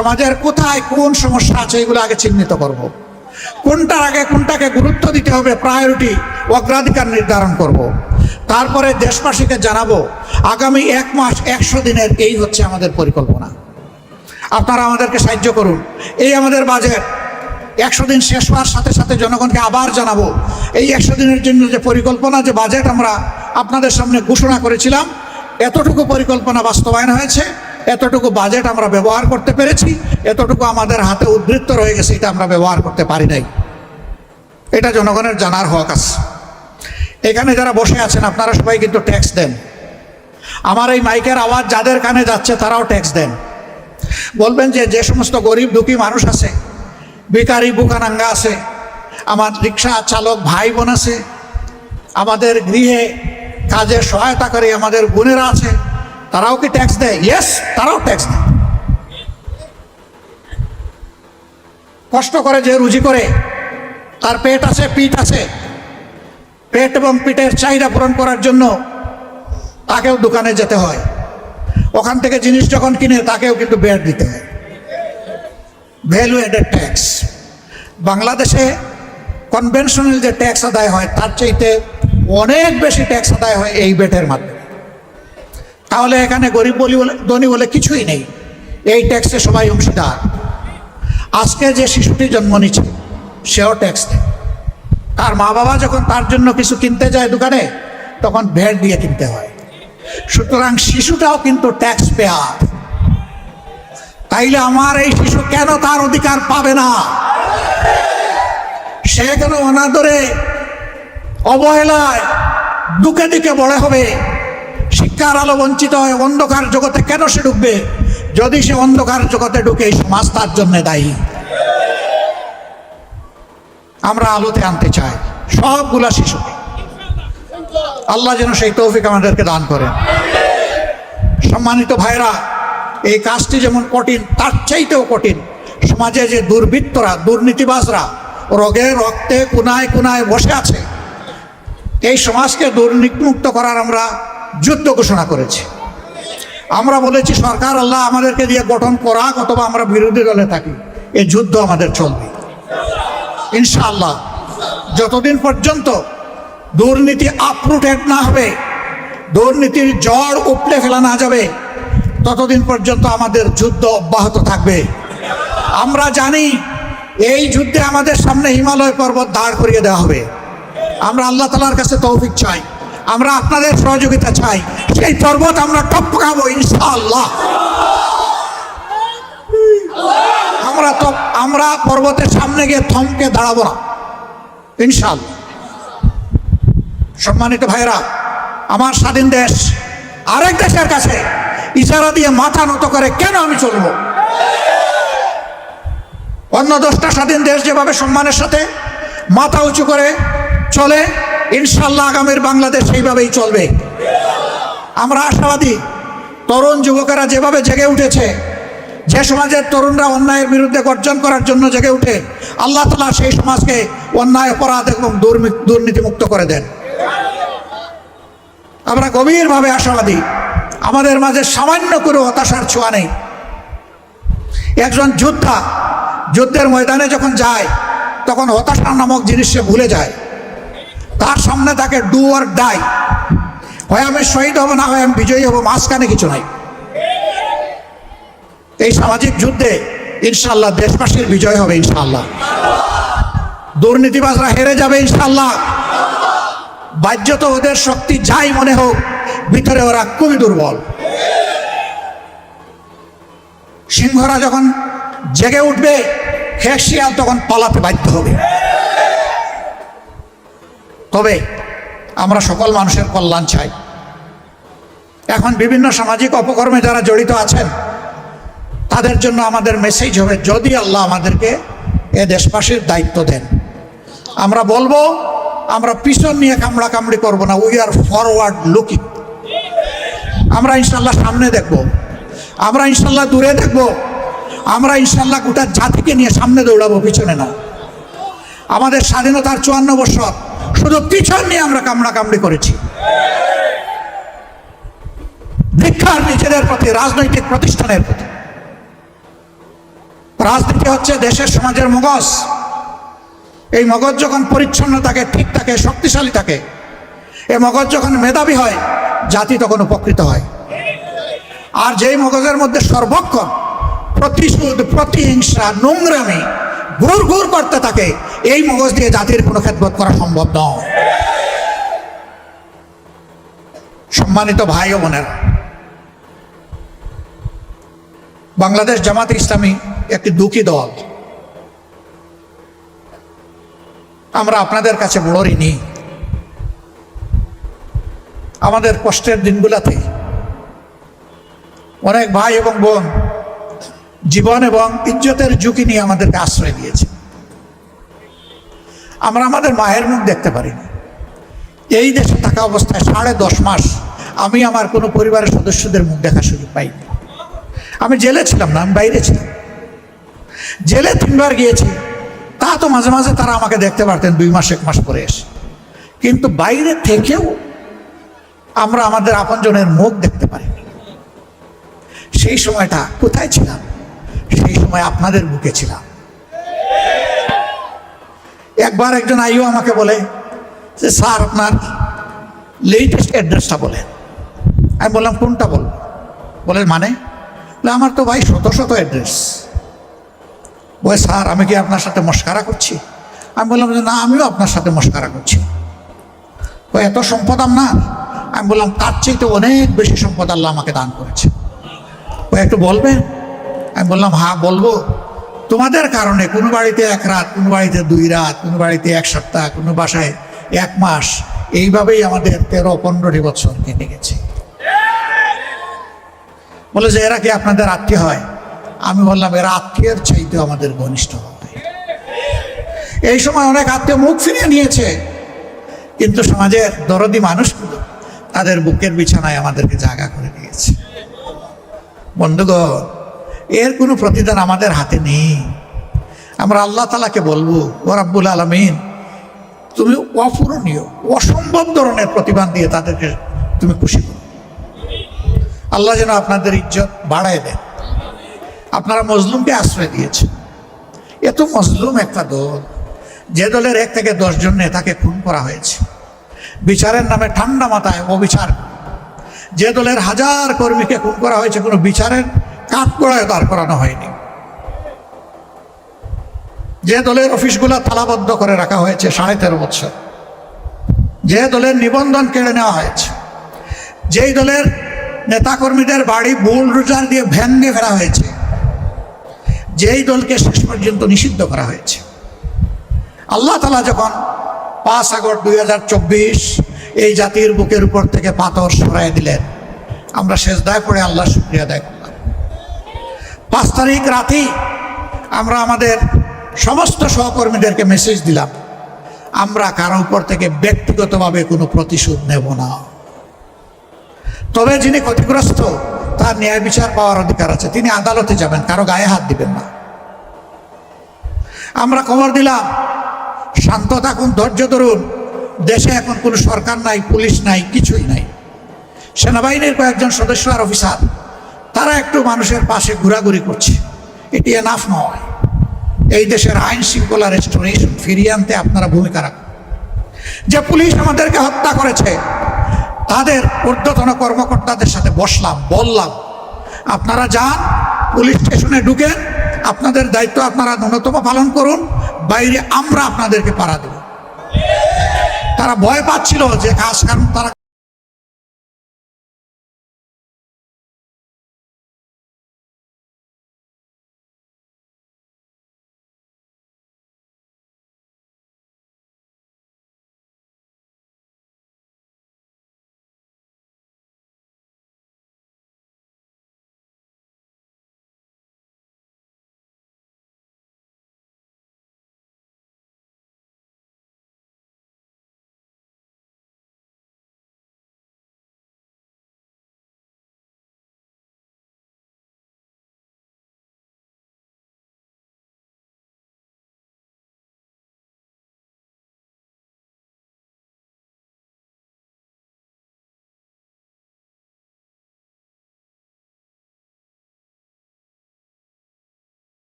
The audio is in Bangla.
সমাজের কোথায় কোন সমস্যা আছে এগুলো আগে চিহ্নিত করব। কোনটার আগে কোনটাকে গুরুত্ব দিতে হবে প্রায়োরিটি অগ্রাধিকার নির্ধারণ করব। তারপরে দেশবাসীকে জানাব, আগামী এক মাস একশো দিনের এই হচ্ছে আমাদের পরিকল্পনা আপনারা আমাদেরকে সাহায্য করুন এই আমাদের বাজেট একশো দিন শেষ হওয়ার সাথে সাথে জনগণকে আবার জানাব, এই একশো দিনের জন্য যে পরিকল্পনা, যে বাজেট আমরা আপনাদের সামনে ঘোষণা করেছিলাম, এতটুকু পরিকল্পনা বাস্তবায়ন হয়েছে এতটুকু বাজেট আমরা ব্যবহার করতে পেরেছি, এতটুকু আমাদের হাতে উদ্বৃত্ত রয়ে গেছে, এটা আমরা ব্যবহার করতে পারি নাই। এটা জনগণের জানার হক আছে। এখানে যারা বসে আছেন, আপনারা সবাই কিন্তু ট্যাক্স দেন। আমার এই মাইকের আওয়াজ যাদের কানে যাচ্ছে, তারাও ট্যাক্স দেন। বলবেন যে যে সমস্ত গরিব দুঃখী মানুষ আছে বেকারি বুকানাঙ্গা আছে, আমার রিক্সা চালক ভাই বোন আছে, আমাদের গৃহে কাজে সহায়তা করে আমাদের বোনেরা আছে তারাও কি ট্যাক্স দেয়? ইয়েস তারাও ট্যাক্স দেয়। কষ্ট করে যে রুজি করে, তার পেট আছে, পিঠ আছে। পেট এবং পিঠের চাহিদা পূরণ করার জন্য তাকেও দোকানে যেতে হয়। ওখান থেকে জিনিস যখন কিনে, তাকেও কিন্তু বেড দিতে হয়। ভ্যালু এডেড ট্যাক্স বাংলাদেশে কনভেনশনাল যে ট্যাক্স আদায় হয়, তার চাইতে অনেক বেশি ট্যাক্স আদায় হয় এই বেটের মাধ্যমে। তাহলে এখানে গরিব বলি বলে, ধনী বলে কিছুই নেই। এই ট্যাক্সে সবাই অংশীদার। আজকে যে শিশুটি জন্ম নিচ্ছে, সেও ট্যাক্স দেয় তার মা বাবা যখন তার জন্য কিছু কিনতে যায় দোকানে, তখন ভ্যাট দিয়ে কিনতে হয়। সুতরাং শিশুটাও কিন্তু ট্যাক্স পেয়ার তাইলে আমার এই শিশু কেন তার অধিকার পাবে না? সে কেন অনাদরে, অবহেলায় দুকে দিকে বড় হবে। শিক্ষার আলো বঞ্চিত হয় অন্ধকার জগতে কেন সে ঢুকবে যদি সে অন্ধকার জগতে ঢুকে সমাজ তার জন্য দায়ী। আমরা আলোতে আনতে চাই সবগুলা শিশুকে। আল্লাহ যেন সেই তৌফিক আমাদেরকে দান করেন। সম্মানিত ভাইরা, এই কাজটি যেমন কঠিন, তার চাইতেও কঠিন। সমাজে যে দুর্বৃত্তরা, দুর্নীতিবাজরা রোগে, রক্তে, কোনায় কোনায় বসে আছে, এই সমাজকে দুর্নীতিমুক্ত করার আমরা যুদ্ধ ঘোষণা করেছি। আমরা বলেছি, সরকার আল্লাহ আমাদেরকে দিয়ে গঠন করা অথবা আমরা বিরোধী দলে থাকি। এই যুদ্ধ আমাদের চলবে। ইনশাআল্লাহ, যতদিন পর্যন্ত দুর্নীতি আপরুটেড না হবে, দুর্নীতির জড় উপড়ে ফেলা না যাবে, ততদিন পর্যন্ত আমাদের যুদ্ধ অব্যাহত থাকবে। আমরা জানি, এই যুদ্ধে আমাদের সামনে হিমালয় পর্বত দাঁড় করিয়ে দেওয়া হবে। আমরা আল্লাহ তালার কাছে তৌফিক চাই। আমরা আপনাদের সহযোগিতা চাই। সেই পর্বত আমরা টপকাবো ইনশাআল্লাহ। আমরা তো, আমরা পর্বতের সামনে গিয়ে থমকে দাঁড়াবো না, ইনশাআল্লাহ। সম্মানিত ভাইরা আমার স্বাধীন দেশ, আরেক দেশের কাছে ইশারা দিয়ে মাথা নত করে কেন আমি চলব? অন্য দশটা স্বাধীন দেশ যেভাবে সম্মানের সাথে মাথা উঁচু করে চলে ইনশাল্লাহ আগামীর বাংলাদেশ সেইভাবেই চলবে। আমরা আশাবাদী, তরুণ যুবকেরা যেভাবে জেগে উঠেছে, যে সমাজের তরুণরা অন্যায়ের বিরুদ্ধে গর্জন করার জন্য জেগে উঠে, আল্লাহ তালা সেই সমাজকে অন্যায়, অপরাধ এবং দুর্নীতিমুক্ত করে দেন। আমরা গভীরভাবে আশাবাদী, আমাদের মাঝে সামান্য করে হতাশার ছোঁয়া নেই। একজন যোদ্ধা, যুদ্ধের ময়দানে যখন যায়, তখন হতাশা নামক জিনিস সে ভুলে যায়। তার সামনে তাকে ডু আর ডাই। হয় আমি শহীদ হব, না হয় আমি বিজয়ী হব, মাঝখানে কিছু নাই। এই সামাজিক যুদ্ধে ইনশাল্লাহ দেশবাসীর বিজয় হবে ইনশাল্লাহ দুর্নীতিবাজরা হেরে যাবে ইনশাল্লাহ বাহ্যত ওদের শক্তি যাই মনে হোক, ভিতরে ওরা খুবই দুর্বল। সিংহরা যখন জেগে উঠবে শিয়াল তখন পালাতে বাধ্য হবে। তবে আমরা সকল মানুষের কল্যাণ চাই। এখন বিভিন্ন সামাজিক অপকর্মে যারা জড়িত আছেন, তাদের জন্য আমাদের মেসেজ হবে, যদি আল্লাহ আমাদেরকে এ দেশবাসীর দায়িত্ব দেন। আমরা বলব, আমরা পিছন নিয়ে কামড়া কামড়ি করব না উই আর ফরওয়ার্ড লুকিং আমরা ইনশাল্লাহ সামনে দেখব, আমরা ইনশাল্লাহ দূরে দেখব, আমরা ইনশাল্লাহ গোটা জাতিকে নিয়ে সামনে দৌড়াবো, পিছনে না। আমাদের স্বাধীনতার চুয়ান্ন বছর শুধু পিছন নিয়ে আমরা কামড়া কামড়ি করেছি। ভিক্ষার নিজেদের প্রতি, রাজনৈতিক প্রতিষ্ঠানের প্রতি। রাজনীতি হচ্ছে দেশের সমাজের মগজ। এই মগজ যখন পরিচ্ছন্ন থাকে ঠিক থাকে, শক্তিশালী থাকে, এই মগজ যখন মেধাবী হয়, জাতি তখন উপকৃত হয়। আর যেই মগজের মধ্যে সর্বক্ষণ প্রতিশোধ, প্রতিহিংসা, নোংরামি ঘুর ঘুর করতে থাকে এই মগজ দিয়ে জাতির কোনো খেদবোধ করা সম্ভব নয়। সম্মানিত ভাই ও বোনেরা, বাংলাদেশ জামাত ইসলামী একটি দুঃখী দল। আমরা আপনাদের কাছে বড় ঋণী। আমাদের কষ্টের দিনগুলোতে অনেক ভাই এবং বোন জীবন এবং ইজ্জতের ঝুঁকি নিয়ে আমাদেরকে আশ্রয় দিয়েছে। আমরা আমাদের মায়ের মুখ দেখতে পারিনি এই দেশে থাকা অবস্থায় সাড়ে দশ মাস আমি আমার কোনো পরিবারের সদস্যদের মুখ দেখার সুযোগ পাইনি। আমি জেলে ছিলাম না, আমি বাইরে ছিলাম। জেলে তিনবার গিয়েছি, তা তো মাঝে মাঝে তারা আমাকে দেখতে পারতেন, দুই মাস, এক মাস পরে এসে। কিন্তু বাইরে থেকেও আমরা আমাদের আপনজনের মুখ দেখতে পারিনি। সেই সময়টা কোথায় ছিলাম? সেই সময় আপনাদের বুকে ছিলাম। একবার একজন আইও আমাকে বলে যে স্যার আপনার লেটেস্ট অ্যাড্রেসটা বলেন। আমি বললাম কোনটা বলব? বলেন মানে? বলে, আমার তো ভাই শত শত অ্যাড্রেস বলে স্যার আমি কি আপনার সাথে মস্কারা করছি? আমি বললাম যে না আমিও আপনার সাথে মস্কারা করছি। ও এত সম্পদ আপনার? আমি বললাম তার চাইতে অনেক বেশি সম্পদ আল্লাহ আমাকে দান করেছে। ও একটু বলবেন? আমি বললাম হ্যাঁ বলব। তোমাদের কারণে কোনো বাড়িতে এক রাত, কোনো বাড়িতে দুই রাত, কোনো বাড়িতে এক সপ্তাহ, কোনো বাসায় এক মাস, এইভাবেই আমাদের তেরো, পনেরোটি বছর কেটে গেছে। বলে যে, এরা কি আপনাদের আত্মীয় হয়? আমি বললাম, এরা আত্মীয়ের চাইতে আমাদের ঘনিষ্ঠ হবে। এই সময় অনেক আত্মীয় মুখ ফিরিয়ে নিয়েছে। কিন্তু সমাজের দরদি মানুষগুলো তাদের বুকের বিছানায় আমাদেরকে জায়গা করে দিয়েছে। বন্ধুগণ এর কোনো প্রতিদান আমাদের হাতে নেই। আমরা আল্লাহ তালাকে বলব, ও রাব্বুল আলমিন, তুমি অপূরণীয়, অসম্ভব ধরনের প্রতিদান দিয়ে তাদেরকে তুমি খুশি করো। আল্লাহ যেন আপনাদের ইজ্জত বাড়ায় দেন। আপনারা মজলুমকে আশ্রয় দিয়েছেন। এত মজলুম একটা দল, যে দলের এক থেকে দশজন নেতাকে খুন করা হয়েছে। বিচারের নামে ঠান্ডা মাথায় অবিচার। যে দলের হাজার কর্মীকে খুন করা হয়েছে, কোনো বিচারের কাঠগড়ায় দাঁড় করানো হয়নি। যে দলের অফিসগুলো তালাবদ্ধ করে রাখা হয়েছে সাড়ে তেরো বছর, যে দলের নিবন্ধন কেড়ে নেওয়া হয়েছে, যেই দলের নেতাকর্মীদের বাড়ি বুলডোজার দিয়ে ভেঙে ফেলা হয়েছে, যেই দলকে শেষ পর্যন্ত নিষিদ্ধ করা হয়েছে। আল্লাহ তালা যখন পাঁচ আগস্ট দুই হাজার চব্বিশ এই জাতির বুকের উপর থেকে পাথর সরাই দিলেন, আমরা শেষ দায় পড়ে আল্লাহ শুক্রিয়া করলাম পাঁচ তারিখ রাতেই আমরা আমাদের সমস্ত সহকর্মীদেরকে মেসেজ দিলাম। আমরা কারও উপর থেকে ব্যক্তিগতভাবে কোনো প্রতিশোধ নেব না। তবে যিনি ক্ষতিগ্রস্ত, তার ন্যায় বিচার পাওয়ার অধিকার আছে। তিনি আদালতে যাবেন, কারও গায়ে হাত দিবেন না। আমরা খবর দিলাম, শান্ত থাকুন, ধৈর্য ধরুন। দেশে এখন কোনো সরকার নাই, পুলিশ নাই, কিছুই নাই। সেনাবাহিনীর কয়েকজন সদস্য আর অফিসার। তারা একটু মানুষের পাশে ঘোরাঘুরি করছে। এটি এনাফ নয়। এই দেশের আইন শৃঙ্খলা রেস্টোরেশন ফিরিয়ে আনতে আপনারা ভূমিকা রাখুন। যে পুলিশ আমাদেরকে হত্যা করেছে, তাদের ঊর্ধ্বতন কর্মকর্তাদের সাথে বসলাম, বললাম, আপনারা যান, পুলিশ স্টেশনে ঢুকেন, আপনাদের দায়িত্ব আপনারা ন্যূনতম পালন করুন, বাইরে আমরা আপনাদেরকে পাড়া দেব। তারা ভয় পাচ্ছিল যে কাজ কারণ তারা